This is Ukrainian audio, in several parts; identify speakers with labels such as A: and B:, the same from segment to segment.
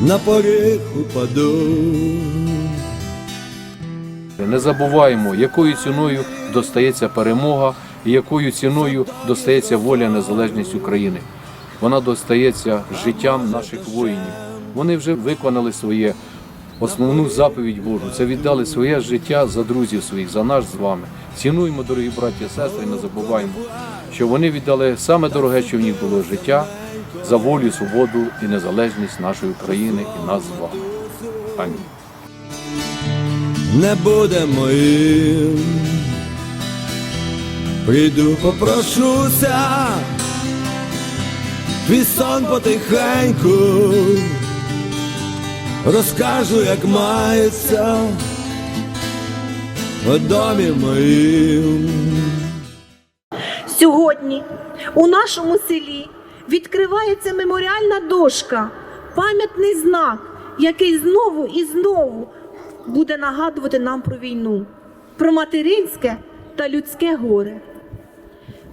A: на поріг упаду.
B: Не забуваємо, якою ціною достається перемога і якою ціною достається воля незалежність України. Вона достається життям наших воїнів. Вони вже виконали своє основну заповідь Божу. Це віддали своє життя за друзів своїх, за нас з вами. Цінуємо, дорогі браті і сестри, не забуваємо, що вони віддали саме дороге, що в них було життя за волю, свободу і незалежність нашої країни і нас з вами. Амінь.
A: не буде моїм. Прийду, попрошуся, твій сон потихеньку, розкажу, як мається в домі моїм.
C: Сьогодні у нашому селі відкривається меморіальна дошка, пам'ятний знак, який знову і знову буде нагадувати нам про війну, про материнське та людське горе.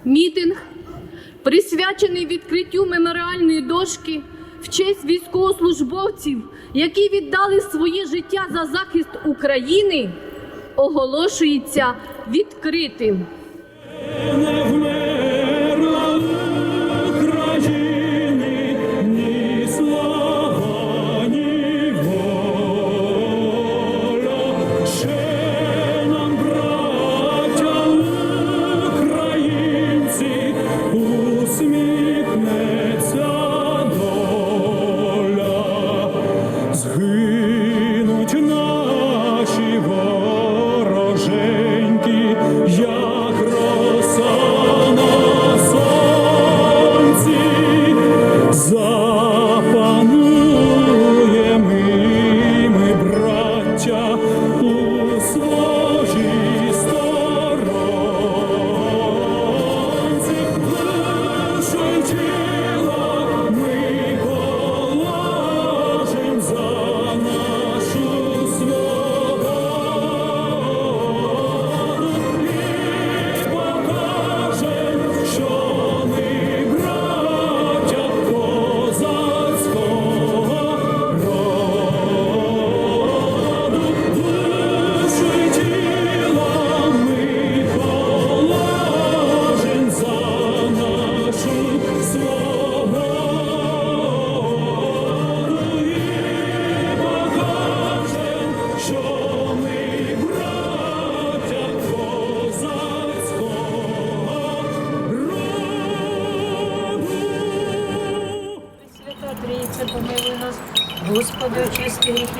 D: Мітинг, присвячений відкриттю меморіальної дошки в честь військовослужбовців, які віддали своє життя за захист України, оголошується відкритим.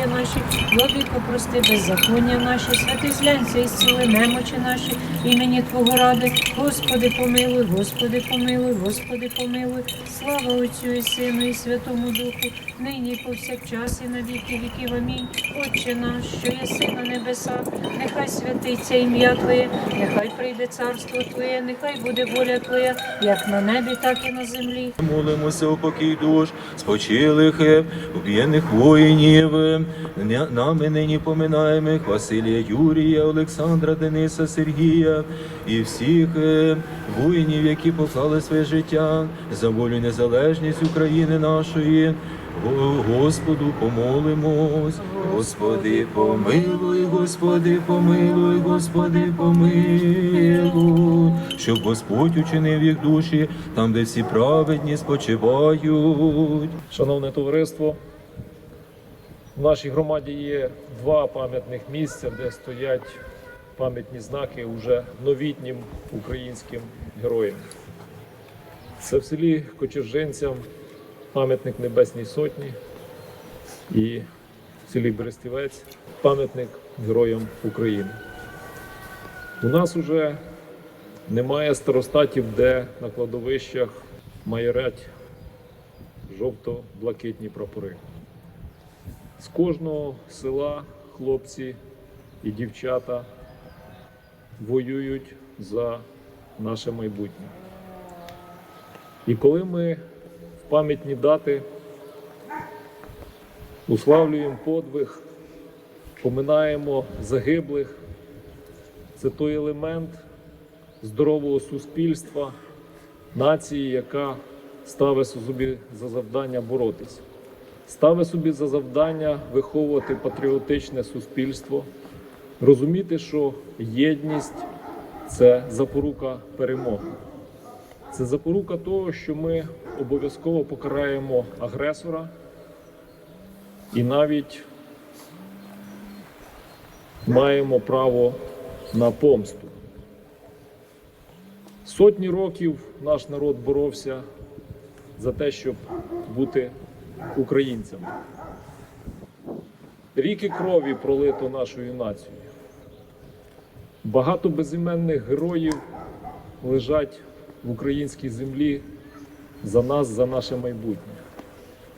E: hemen şey наші,
F: прости беззаконня наші, святий злянця і зціли немочі наші, імені Твого ради, Господи, помилуй, Господи, помилуй, Господи, помилуй, слава Отцю і Сину, і Святому Духу, нині повсякчас, і на віки віків. Амінь. Отче наш, що єси на небесах, нехай святиться ім'я Твоє, нехай прийде царство Твоє, нехай буде воля Твоя, як на небі, так і на землі.
G: Молимося у покій душ, спочилих, е, уб'єних воїнів. е, Нами нині поминаємо Василія Юрія, Олександра, Дениса, Сергія і всіх е, воїнів, які поклали своє життя за волю незалежність України нашої. Господу помолимось, Господи, помилуй, Господи, помилуй, Господи, помилуй, щоб Господь учинив їх душі там, де всі праведні спочивають.
H: Шановне товариство, в нашій громаді є два пам'ятних місця, де стоять пам'ятні знаки уже новітнім українським героям. Це в селі Кочержинцям пам'ятник Небесній Сотні і в селі Берестівець пам'ятник Героям України. У нас уже немає старостатів, де на кладовищах майорять жовто-блакитні прапори. З кожного села хлопці і дівчата воюють за наше майбутнє. І коли ми в пам'ятні дати уславлюємо подвиг, поминаємо загиблих, це той елемент здорового суспільства, нації, яка ставить собі за завдання боротися, ставить собі за завдання виховувати патріотичне суспільство, розуміти, що єдність це запорука перемоги. Це запорука того, що ми обов'язково покараємо агресора і навіть маємо право на помсту. Сотні років наш народ боровся за те, щоб бути українцями. Ріки крові пролито нашою нацією. Багато безіменних героїв лежать в українській землі за нас, за наше майбутнє.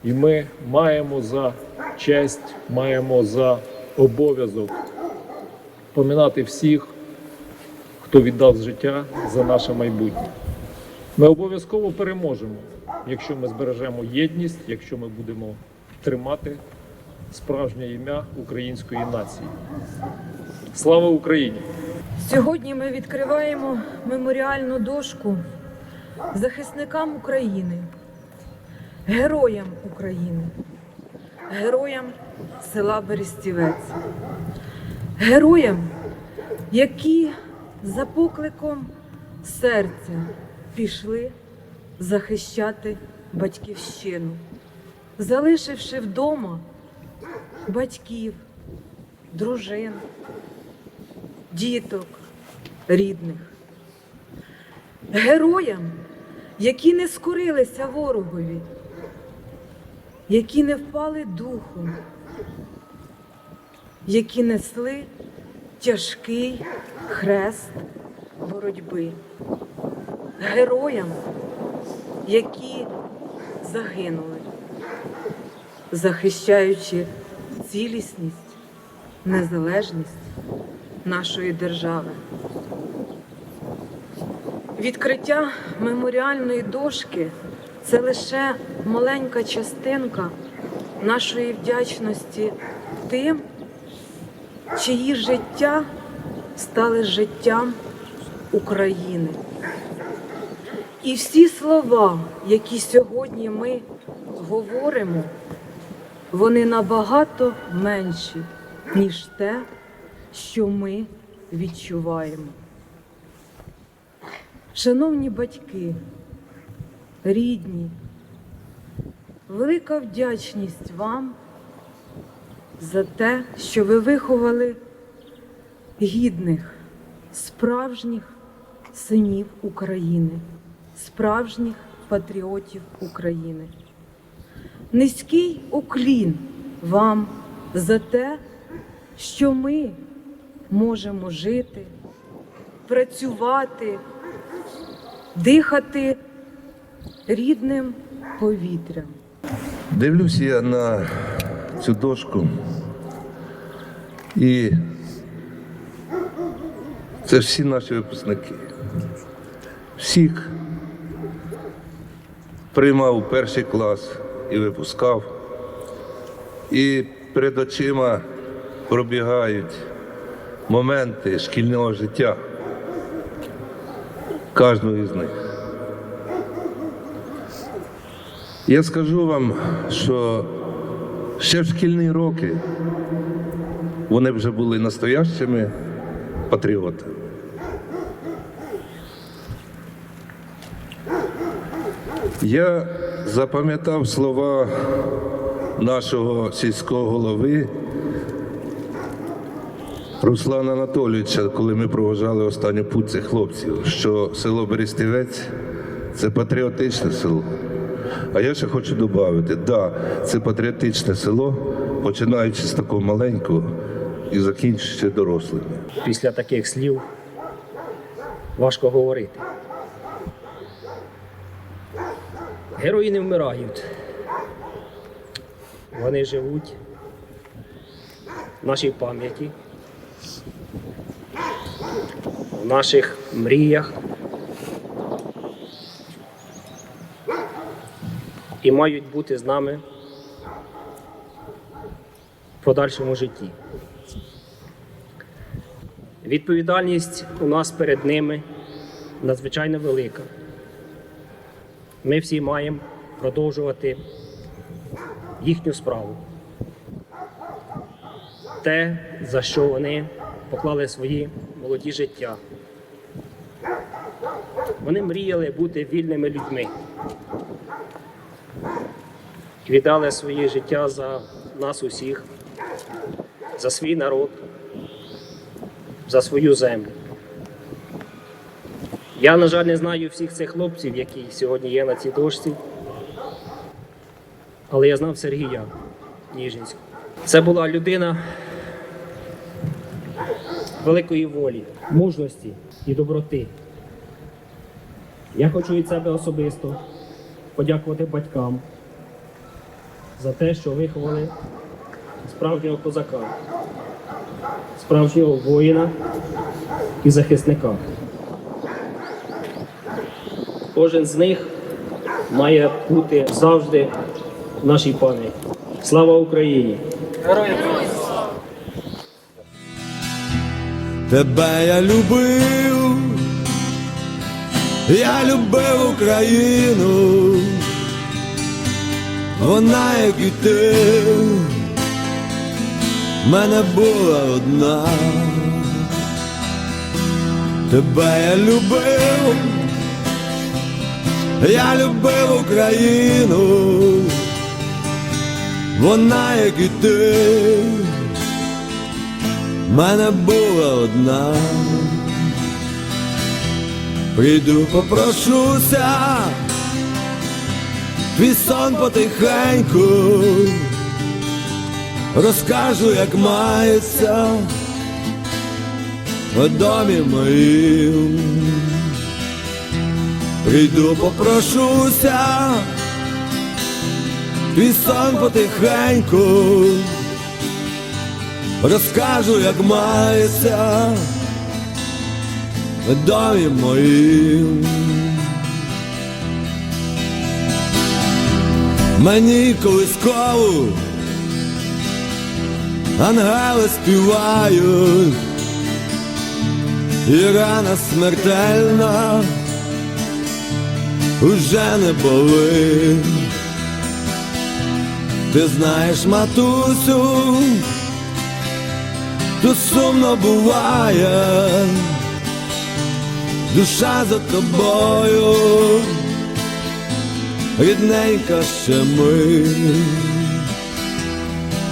H: І ми маємо за честь, маємо за обов'язок пам'ятати всіх, хто віддав життя за наше майбутнє. Ми обов'язково переможемо, якщо ми збережемо єдність, якщо ми будемо тримати справжнє ім'я української нації. Слава Україні!
I: Сьогодні ми відкриваємо меморіальну дошку захисникам України, героям України, героям села Берестівець, героям, які за покликом серця пішли захищати батьківщину, залишивши вдома батьків, дружин діток, рідних, героям, які не скорилися ворогові, які не впали духом, які несли тяжкий хрест боротьби, героям, які загинули, захищаючи цілісність, незалежність нашої держави. Відкриття меморіальної дошки це лише маленька частинка нашої вдячності тим, чиї життя стали життям України. І всі слова, які сьогодні ми говоримо, вони набагато менші, ніж те, що ми відчуваємо. Шановні батьки, рідні, велика вдячність вам за те, що ви виховали гідних, справжніх синів України, справжніх патріотів України. Низький уклін вам за те, що ми можемо жити, працювати, дихати рідним повітрям.
J: Дивлюся я на цю дошку і це всі наші випускники. Всіх приймав перший клас і випускав. І перед очима пробігають моменти шкільного життя кожного із них. Я скажу вам, що ще в шкільні роки вони вже були настоящими патріотами. Я запам'ятав слова нашого сільського голови Руслана Анатолійовича, коли ми проважали останню путь цих хлопців, що село Берестівець це патріотичне село. А я ще хочу додати, да, це патріотичне село, починаючи з такого маленького і закінчуючи дорослими.
K: після таких слів важко говорити. Герої не вмирають. Вони живуть в нашій пам'яті, в наших мріях і мають бути з нами в подальшому житті. Відповідальність у нас перед ними надзвичайно велика. Ми всі маємо продовжувати їхню справу. Те, за що вони поклали свої молоді життя. Вони мріяли бути вільними людьми і віддали своє життя за нас усіх, за свій народ, за свою землю. Я, на жаль, не знаю всіх цих хлопців, які сьогодні є на цій дошці, але я знав Сергія Ніжинського. Це була людина великої волі, мужності і доброти. Я хочу від себе особисто подякувати батькам за те, що виховали справжнього козака, справжнього воїна і захисника. Кожен з них має бути завжди в нашій пам'яті. Слава Україні!
A: Тебе я любив, я любив Україну, вона, як і ти, мене була одна. Тебе я любив, я любив Україну, вона, як і ти мене була одна. Прийду, попрошуся, твій сон потихеньку, розкажу, як мається в домі моїм. Прийду, попрошуся, твій потихеньку. Розкажу, як мається в домі моїм. Мені колискову ангели співають, і рана смертельна уже не болить. Ти знаєш, матусю, Тут сумно буває, душа за тобою, рідненька ще ми.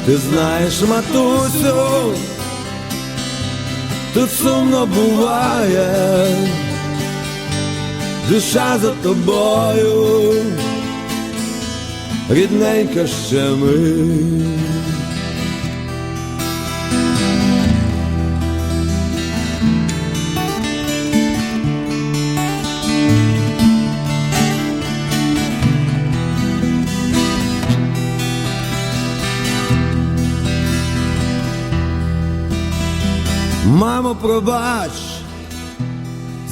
A: Ти знаєш, матусю, тут сумно буває, душа за тобою, рідненька ще ми. Мамо, пробач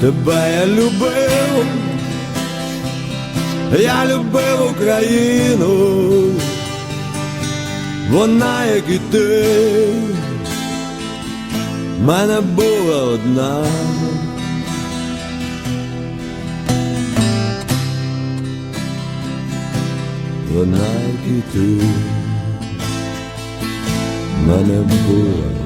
A: Тебе я любив, я любив Україну, вона, як і ти, мене була одна. Вона, як і ти, мене була